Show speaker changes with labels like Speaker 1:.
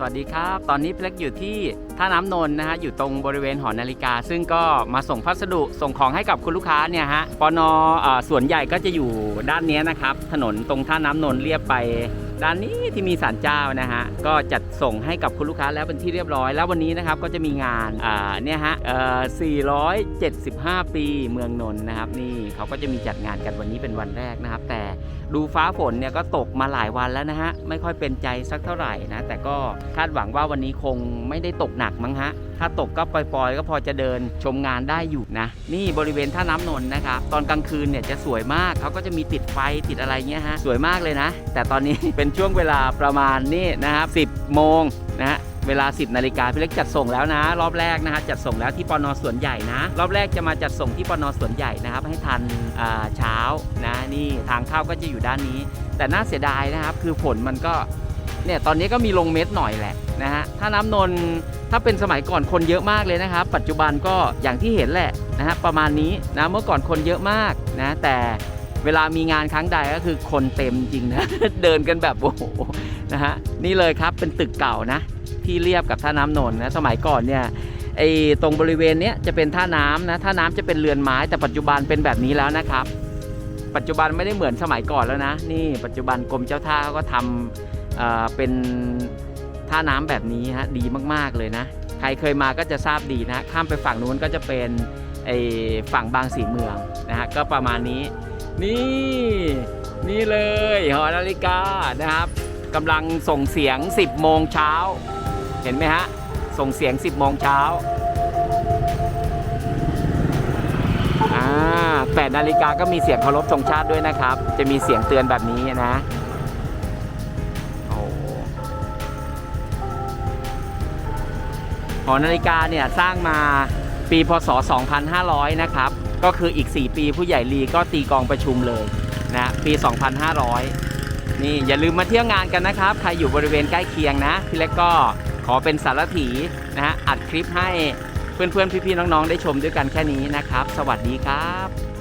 Speaker 1: สวัสดีครับ ตอนนี้พี่เล็กอยู่ที่ท่าน้ำนนท์นะฮะ อยู่ตรงบริเวณหอนาฬิกา ซึ่งก็มาส่งพัสดุส่งของให้กับคุณลูกค้าเนี่ยฮะปนเอ่อส่วนใหญ่ก็จะอยู่ด้านนี้นะครับ ถนนตรงท่าน้ำนนท์เรียบไป ด้านนี้ที่มีศาลเจ้านะฮะก็จัดส่งให้กับคุณลูกค้าแล้วเป็นที่เรียบร้อย แล้ววันนี้นะครับก็จะมีงานอ่าเนี่ยฮะเอ่อ475 ปีเมืองนนท์นะครับนี่เขาก็จะมีจัดงานกันวันนี้เป็นวันแรกนะครับ แต่ดูฟ้าฝนเนี่ยก็ตกมาหลายวันแล้วนะฮะไม่ค่อยเป็นใจสักเท่าไหร่นะแต่ก็คาดหวังว่าวันนี้คงไม่ได้ตกหนักมั้งฮะถ้าตกก็ปล่อยๆ ก็พอจะเดินชมงานได้อยู่นะ นี่บริเวณท่าน้ำนนท์นะครับ ตอนกลางคืนเนี่ยจะสวยมากเขาก็จะมีติดไฟติดอะไรเงี้ยฮะ สวยมากเลยนะ แต่ตอนนี้เป็นช่วงเวลาประมาณนี่นะครับ10 โมงนะฮะเวลา 10นาฬิกาพี่เล็กจัดส่งแล้วนะ รอบแรกนะฮะจัดส่งแล้วที่ปนสวนใหญ่นะ รอบแรกจะมาจัดส่งที่ปนสวนใหญ่นะครับ ให้ทันเช้านะนี่ทางเข้าก็จะอยู่ด้านนี้ แต่น่าเสียดายนะครับ คือฝนมันก็เนี่ยตอนนี้ก็มีลงเม็ดหน่อยแหละนะฮะถ้าน้ำนนท์ถ้าเป็นสมัยก่อนคนเยอะมากเลยนะครับ ปัจจุบันก็อย่างที่เห็นแหละนะฮะประมาณนี้นะเมื่อก่อนคนเยอะมากนะแต่ เวลามีงานครั้งใดก็คือคนเต็มจริงนะ เดินกันแบบโอ้โหนะฮะนี่เลยครับเป็นตึกเก่านะ ที่เรียบกับท่าน้ำนนท์นะสมัยก่อนเนี่ยไอ้ตรงบริเวณเนี้ยจะเป็นท่าน้ำนะท่าน้ำจะเป็นเรือนไม้แต่ปัจจุบันเป็นแบบนี้แล้วนะครับ ปัจจุบันไม่ได้เหมือนสมัยก่อนแล้วนะ นี่ปัจจุบันกรมเจ้าท่าเขาก็ทำเเป็นท่าน้ำแบบนี้ฮะดีมากๆเลยนะ ใครเคยมาก็จะทราบดีนะ ข้ามไปฝั่งนู้นก็จะเป็นไอ้ฝั่งบางสีเมืองนะฮะก็ประมาณนี้ นี่นี่เลยหอนาฬิกานะครับกำลังส่งเสียง 10 โมงเช้า เห็นไหมฮะ ส่งเสียง 10 โมงเช้าอ่า8นาฬิกาก็มีเสียงเคารพธงชาติด้วยนะครับ จะมีเสียงเตือนแบบนี้นะหอนาฬิกาเนี่ยสร้างมาปีพศ 2500 นะครับ ก็คืออีก 4 ปีผู้ใหญ่ลีก็ตีกองประชุมเลยนะปี 2500 นี่อย่าลืมมาเที่ยวงานกันนะครับ ใครอยู่บริเวณใกล้เคียงนะ พี่เล็กก็ขอเป็นสารถีนะฮะอัดคลิปให้เพื่อนๆ พี่ๆ น้องๆ ได้ชมด้วยกันแค่นี้นะครับ สวัสดีครับ